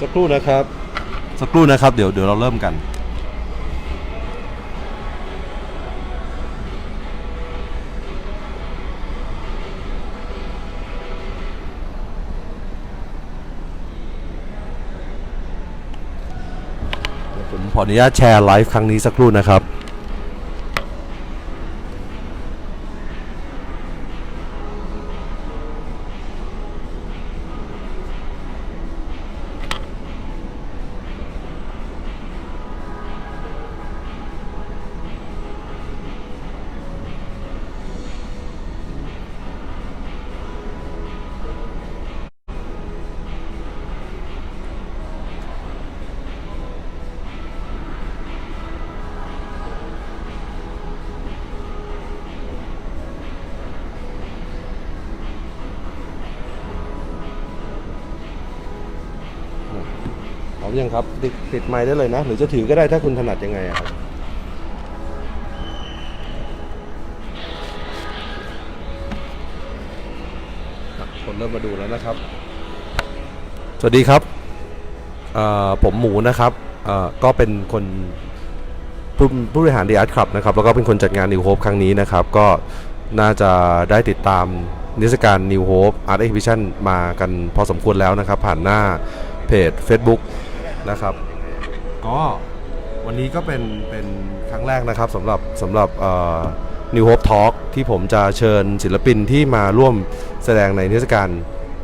สักครู่นะครับ สักครู่นะครับเดี๋ยวเดี๋ยวเราเริ่มกัน ผมขออนุญาตแชร์ไลฟ์ครั้งนี้สักครู่นะครับ มยังครับติดติดไมค์ได้เลยนะ หรือจะถือก็ได้ถ้าคุณถนัดยังไงครับคนเริ่มมาดูแล้วนะครับ สวัสดีครับผมหมูนะครับก็เป็นคนผู้บริหารดีอาร์ตคลับนะครับ แล้วก็เป็นคนจัดงาน New Hope ครั้งนี้นะครับ ก็น่าจะได้ติดตามนิทรรศการ New Hope Art Exhibition มากันพอสมควรแล้วนะครับ ผ่านหน้าเพจ Facebook นะครับ ก็วันนี้ก็เป็นเป็นครั้งแรกนะครับสำหรับสำหรับเอ่อ New Hope Talk ที่ผมจะเชิญศิลปินที่มาร่วมแสดงในนิทรรศการ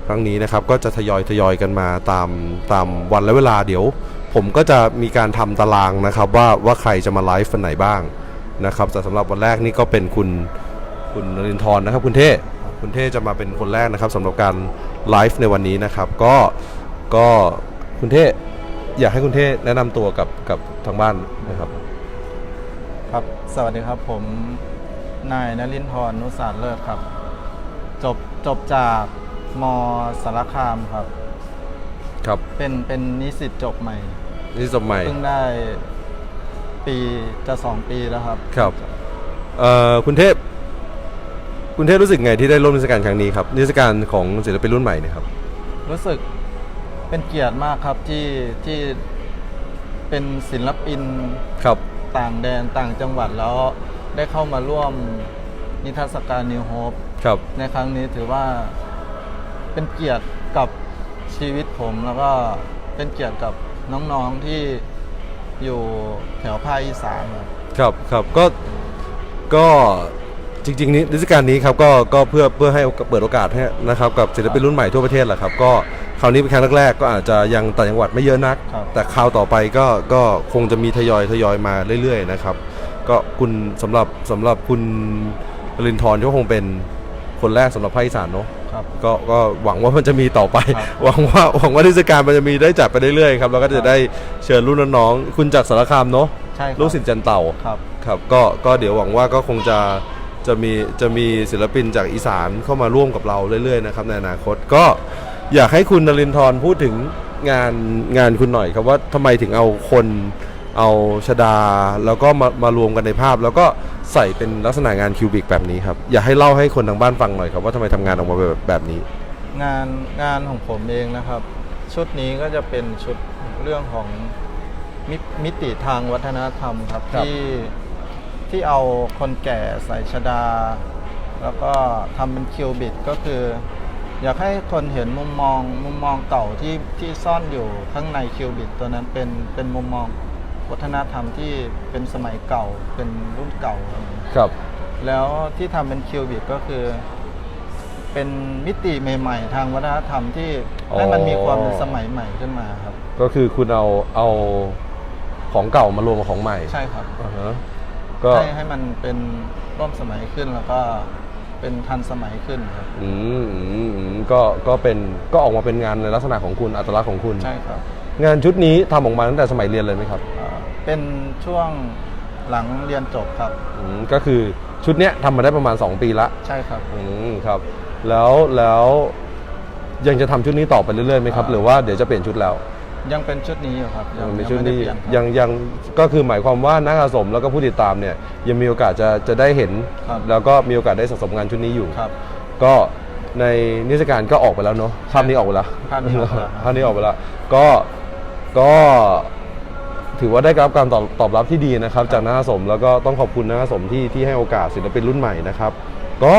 ครั้งนี้นะครับ ก็จะทยอยทยอยกันมาตามตามวันและเวลาเดี๋ยว ผมก็จะมีการทำตารางนะครับว่าว่าใครจะมาไลฟ์วันไหนบ้างนะครับแต่สำหรับวันแรกนี่ก็เป็นคุณคุณนรินทร์นะครับ คุณเท่คุณเท่จะมาเป็นคนแรกนะครับสำหรับการไลฟ์ในวันนี้นะครับ ก็ก็คุณเท่ อยากให้คุณเท่แนะนำตัวกับกับทางบ้านนะครับ ครับ สวัสดีครับ ผม นายนรินทร์นุสารเลิศครับ จบจบจากมสารคามครับ ครับเป็นเป็นนิสิตจบใหม่ นี่สมัยเพิ่งได้ปีจะสองปีแล้วครับ ครับเอ่อคุณเทพ คุณเทพรู้สึกไงที่ได้ร่วมนิทรรศการครั้งนี้ครับนิทรรศการของศิลปินรุ่นใหม่เนี่ยครับ รู้สึก เป็นเกียรติมากครับที่ที่เป็นศิลปินครับต่างแดนต่างจังหวัดแล้วได้เข้ามาร่วมนิทรรศการนิวโฮปครับในครั้งนี้ถือว่าเป็นเกียรติกับชีวิตผมแล้วก็เป็นเกียรติกับน้องๆที่อยู่แถวภาคอีสานครับครับครับก็ก็จริงๆนี้นิทรรศการนี้ครับก็ก็เพื่อเพื่อให้เปิดโอกาสให้นะครับกับศิลปินรุ่นใหม่ทั่วประเทศแหละครับก็ คราวนี้เป็นครั้งแรกๆก็อาจจะยังต่างจังหวัดไม่เยอะนัก ครับ แต่คราวต่อไปก็ก็คงจะมีทยอยทยอยมาเรื่อยๆนะครับ ก็คุณสำหรับสำหรับคุณนรินทร์ก็คงเป็นคนแรกสำหรับภาคอีสานเนาะ ครับ ก็ก็หวังว่ามันจะมีต่อไป ครับ หวังว่าหวังว่าเทศกาลมันจะมีได้จัดไปเรื่อยๆครับแล้วก็จะได้เชิญรุ่นน้องๆคุณจากสารคามเนาะใช่ครับลูกศิษย์จันเต่าครับครับก็ก็เดี๋ยวหวังว่าก็คงจะจะมีจะมีศิลปินจากอีสานเข้ามาร่วมกับเราเรื่อยๆนะครับในอนาคตก็ อยากให้คุณนรินทร์พูดถึงงานงานคุณหน่อยครับว่าทำไมถึงเอาคนเอาชดาแล้วก็มามารวมกันในภาพ แล้วก็ใส่เป็นลักษณะงานคิวบิกแบบนี้ครับ อยากให้เล่าให้คนทางบ้านฟังหน่อยครับว่าทำไมทำงานออกมาแบบแบบนี้ งานงานของผมเองนะครับ ชุดนี้ก็จะเป็นชุดเรื่องของมมิติทางวัฒนธรรมครับครับ ที่ที่เอาคนแก่ใส่ชดา แล้วก็ทำเป็นคิวบิดก็คือ อยากให้คนเห็นมุมมองมุมมองเก่าที่ที่ซ่อนอยู่ข้างในคิวบิดตัวนั้นเป็นเป็นมุมมองวัฒนธรรมที่เป็นสมัยเก่าเป็นรุ่นเก่าอะไรอย่างเงี้ยครับ แล้วที่ทำเป็นคิวบิดก็คือ เป็นมิติใหม่ ๆ ทางวัฒนธรรมที่ให้มันมีความเป็นสมัยใหม่ขึ้นมาครับ ก็คือคุณเอาเอาของเก่ามารวมกับของใหม่ใช่ครับอ่าฮะก็ ให้ให้มันเป็นร่วมสมัยขึ้นแล้วก็ เป็นทันสมัยขึ้นครับ อืมอืมอืมก็ก็เป็นก็ออกมาเป็นงานในลักษณะของคุณอัตลักษณ์ของคุณ ใช่ครับงานชุดนี้ทำออกมาตั้งแต่สมัยเรียนเลยไหมครับอ่าเป็นช่วงหลังเรียนจบครับ อืมก็คือชุดเนี้ยทำมาได้ประมาณ 2 ปีละใช่ครับ อืมครับ แล้วแล้วยังจะทำชุดนี้ต่อไปเรื่อยๆไหมครับ อ่า หรือว่าเดี๋ยวจะเปลี่ยนชุดแล้ว ยังเป็นชุดนี้อยู่ครับยังมียังชุดไม่ได้นี้เปลี่ยนครับ ยังยังก็คือหมายความว่านักสะสมแล้วก็ผู้ติดตามเนี่ยยังมีโอกาสจะจะได้เห็น ครับ แล้วก็มีโอกาสได้สะสมงานชุดนี้อยู่ ครับ ก็ในนิทรรศการก็ออกไปแล้วเนาะภาพนี้ออกไปแล้วภาพนี้ออกไปแล้ว ภาพนี้ออกไปแล้วก็ก็ถือว่าได้รับการตอบตอบรับที่ดีนะครับ จากนักสมแล้วก็ต้องขอบคุณนักสมที่ที่ให้โอกาสศิลปินรุ่นใหม่นะครับ ก็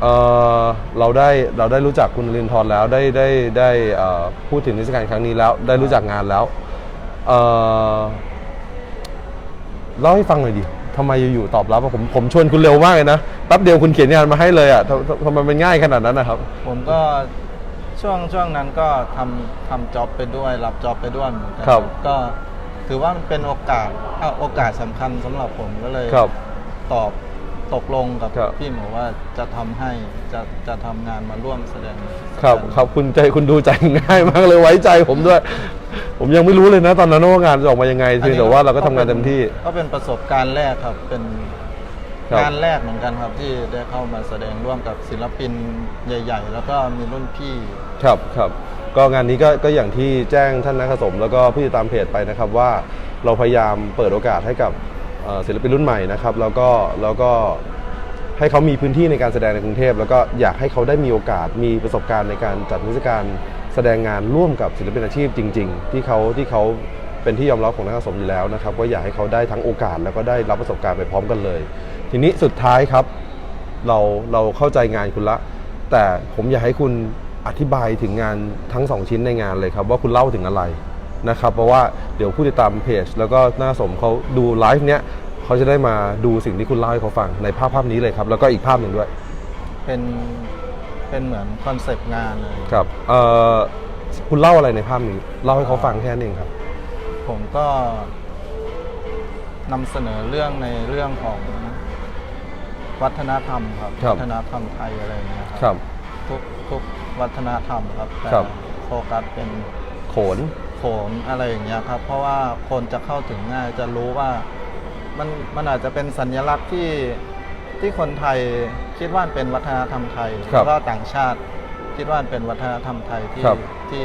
เอ่อเราได้เราได้รู้จักคุณลินทร์แล้วได้ได้ได้เอ่อพูดถึงนิทรรศการครั้งนี้แล้ว ได้รู้จักงานแล้วเอ่อเล่าให้ฟังหน่อยดิทำไมอยู่ๆตอบรับอะผมผมชวนคุณเร็วมากเลยนะแป๊บเดียวคุณเขียนงานมาให้เลยอะทำทำทำไมมันง่ายขนาดนั้นนะครับ ผมก็ช่วงช่วงนั้นก็ทำทำจ็อบไปด้วย รับจ็อบไปด้วยเหมือนกัครับ ก็ถือว่ามันเป็นโอกาสอะโอกาสสำคัญสำหรับผมก็เลย ครับ ตอบ ตกลงกับครับ พี่หมูว่าจะทำให้จะจะทำงานมาร่วมแสดงครับครับคุณใจคุณดูใจง่ายมากเลยไว้ใจผมด้วย ผมยังไม่รู้เลยนะ ตอนนั้นว่างานจะออกมายังไงอันเพียงนี้แต่ว่าเราก็ทำงานเต็มที่ ก็เป็นประสบการณ์แรกครับเป็นครับงานแรกเหมือนกันครับที่ได้เข้ามาแสดงร่วมกับศิลปินใหญ่ ๆ แล้วก็มีรุ่นพี่ ครับครับก็งานนี้ก็ก็อย่างที่แจ้งท่านนักสมแล้วก็ผู้ติดตามเพจไปนะครับว่าเราพยายามเปิดโอกาสให้กับเอ่อ ศิลปินรุ่นใหม่นะครับแล้วก็แล้วก็ให้เขามีพื้นที่ในการแสดงในกรุงเทพ แล้วก็อยากให้เขาได้มีโอกาสมีประสบการณ์ในการจัดนิทรรศการแสดงงานร่วมกับศิลปินอาชีพจริง ๆ ที่เขาที่เขาเป็นที่ยอมรับของนักสมอยู่แล้วนะครับก็อยากให้เขาได้ทั้งโอกาสแล้วก็ได้รับประสบการณ์ไปพร้อมกันเลย ทีนี้สุดท้ายครับ เราเราเข้าใจงานคุณละ แต่ผมอยากให้คุณอธิบายถึงงานทั้งสองชิ้นในงานเลยครับ ว่าคุณเล่าถึงอะไร นะครับเพราะว่าเดี๋ยวผู้ติดตามเพจ แล้วก็หน้าสมเขาดูไลฟ์เนี้ยเขาจะได้มาดูสิ่งที่คุณเล่าให้เขาฟังในภาพภาพนี้เลยครับ แล้วก็อีกภาพหนึ่งด้วย เป็นเป็นเหมือนคอนเซปต์งานเลยครับเอ่อคุณเล่าอะไรในภาพนี้เล่าให้เขาฟังแค่นั้นเองครับ ผมก็นำเสนอเรื่องในเรื่องของวัฒนธรรมครับครับ วัฒนธรรมไทยอะไรอย่างเงี้ยครับ ทุกทุกวัฒนธรรมครับแต่ครับ โฟกัสเป็นโขน โขนอะไรอย่างเงี้ยครับ เพราะว่าคนจะเข้าถึงง่ายจะรู้ว่ามันมันอาจจะเป็นสัญลักษณ์ที่ที่คนไทยคิดว่าเป็นวัฒนธรรมไทยครับแล้วก็ต่างชาติคิดว่าเป็นวัฒนธรรมไทยที่ครับที่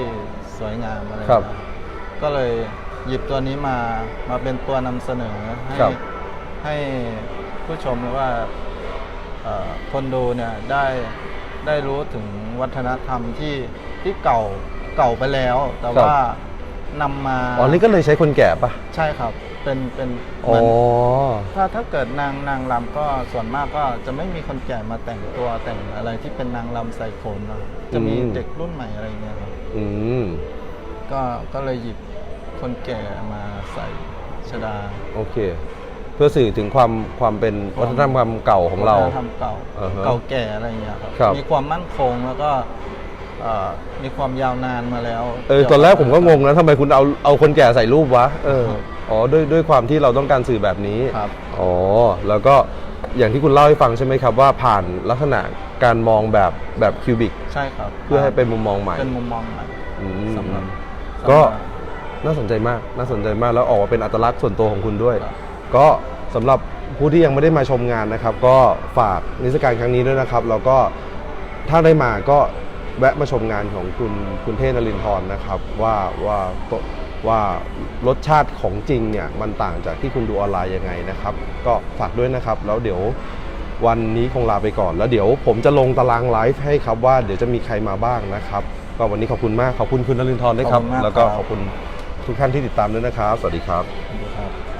สวยงามอะไรครับอย่างเงี้ยก็เลยหยิบตัวนี้มามาเป็นตัวนำเสนอให้ครับ ให้ผู้ชมหรือว่าเอ่อคนดูเนี่ยได้ได้รู้ถึงวัฒนธรรมที่ที่เก่าเก่าไปแล้ว แต่ว่า นำมาอ๋อนี่ก็เลยใช้คนแก่ปะใช่ครับ เป็นเป็นเหอ๋อ มือนถ้าถ้าเกิดนางนางรำก็ส่วนมากก็จะไม่มีคนแก่มาแต่งตัวแต่งอะไรที่เป็นนางรำใส่โขนนะครับจะมีอืม เด็กรุ่นใหม่อะไรเงี้ยครับอืม ก็ก็เลยหยิบคนแก่มาใส่ชดาโอเค เพื่อสื่อถึงความความเป็นวัฒนธรรมความเก่าของเรา วัฒนธรรมเก่าอ่าฮะเก่าแก่อะไรเงี้ยครับครับ มีความมั่นคงแล้วก็เอ่อมีความยาวนานมาแล้วเออตอนแรกผมก็งงนะทำไมคุณเอาเอาคนแก่ใส่รูปวะเอออ๋อด้วยด้วยความที่เราต้องการสื่อแบบนี้ครับ อ๋อแล้วก็อย่างที่คุณเล่าให้ฟังใช่ไหมครับว่าผ่านลักษณะการมองแบบแบบคิวบิกใช่ครับเพื่อให้เป็นมุมมองใหม่ เป็นมุมมองใหม่อืมสำหรับก็ สำหรับ น่าสนใจมาก น่าสนใจมาก แล้วออกมาเป็นอัตลักษณ์ส่วนตัวของคุณด้วย ครับ ก็สำหรับผู้ที่ยังไม่ได้มาชมงานนะครับ ก็ฝากนิทรรศการครั้งนี้ด้วยนะครับ แล้วก็ถ้าได้มาก็ แวะมาชมงานของคุณคุณเทพนรินทร์นะครับ ว่าว่าว่ารสชาติของจริงเนี่ยมันต่างจากที่คุณดูออนไลน์ยังไงนะครับ ก็ฝากด้วยนะครับ แล้วเดี๋ยววันนี้คงลาไปก่อน แล้วเดี๋ยวผมจะลงตารางไลฟ์ให้ครับว่าเดี๋ยวจะมีใครมาบ้างนะครับ ก็วันนี้ขอบคุณมากขอบคุณคุณนรินทร์ด้วยครับขอบคุณมากแล้วก็ครับขอบคุณทุกท่านที่ติดตามด้วยนะครับ สวัสดีครับดูครับ